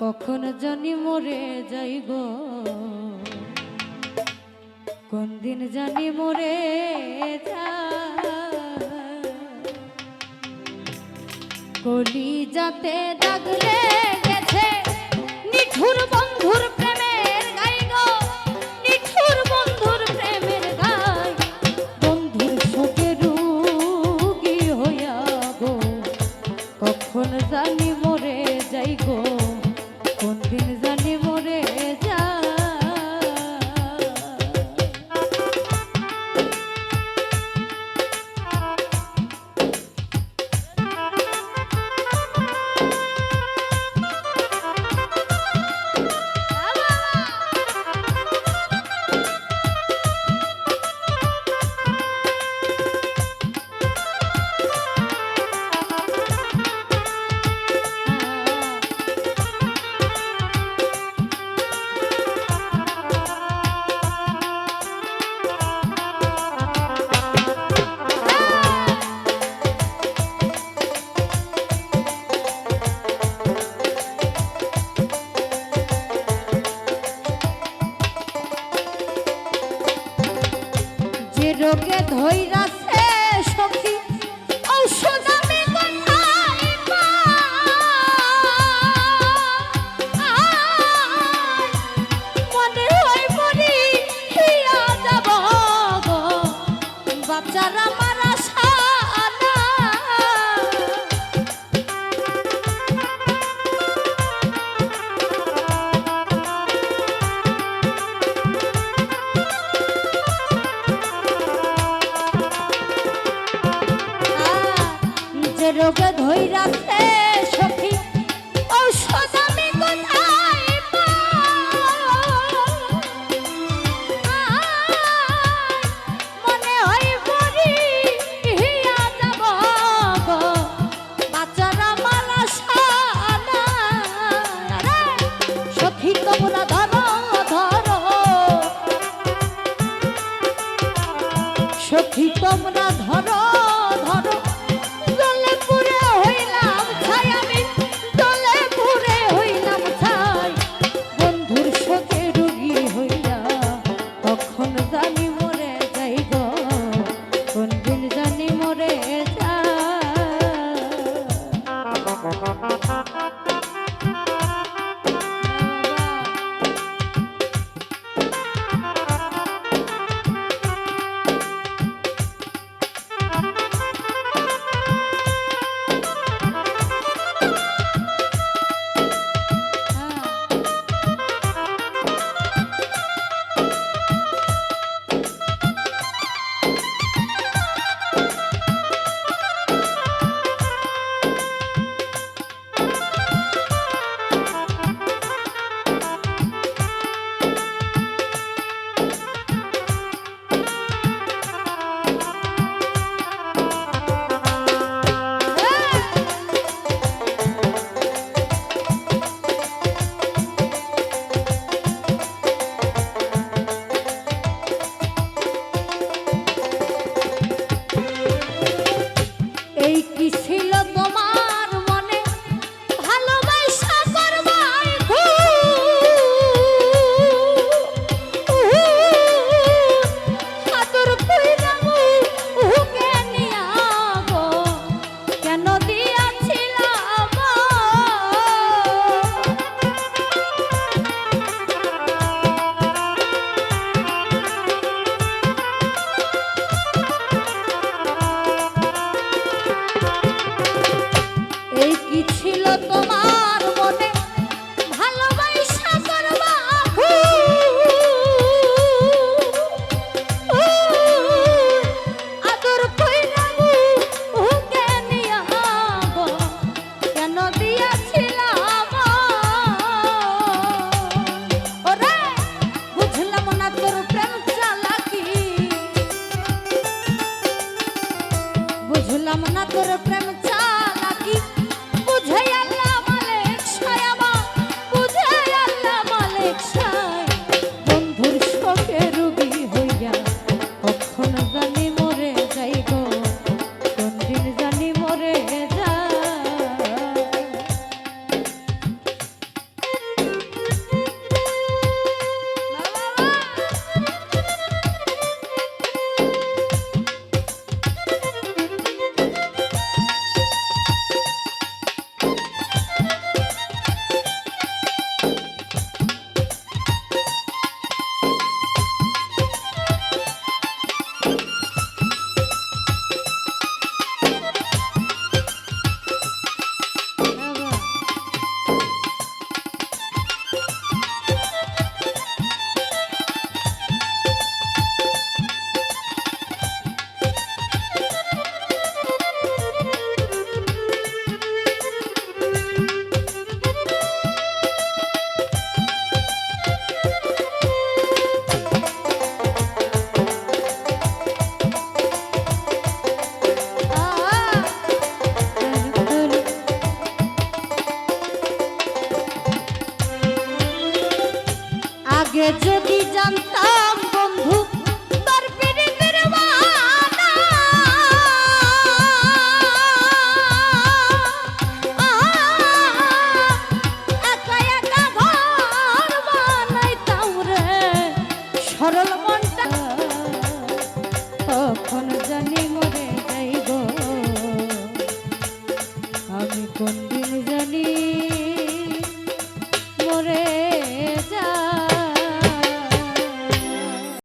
কখন জানি মরে যাই গো। কোন দিন জানি মরে কলি যাতে দাগলে গেছে নিঠুর রোগে ধৈরাছে রোগে সখী ঔষধ আমি কোথায় মনে হয় মরি, হিয়া যাব বাচ্চারা মারা সখী, তোমরা ধরো ধরো। সখী, তোমরা ধরো। তোর প্রেম আগে যদি জানতাম বন্ধু তোর পীড়িতের একা একা ঘর সরল মনটা। তখন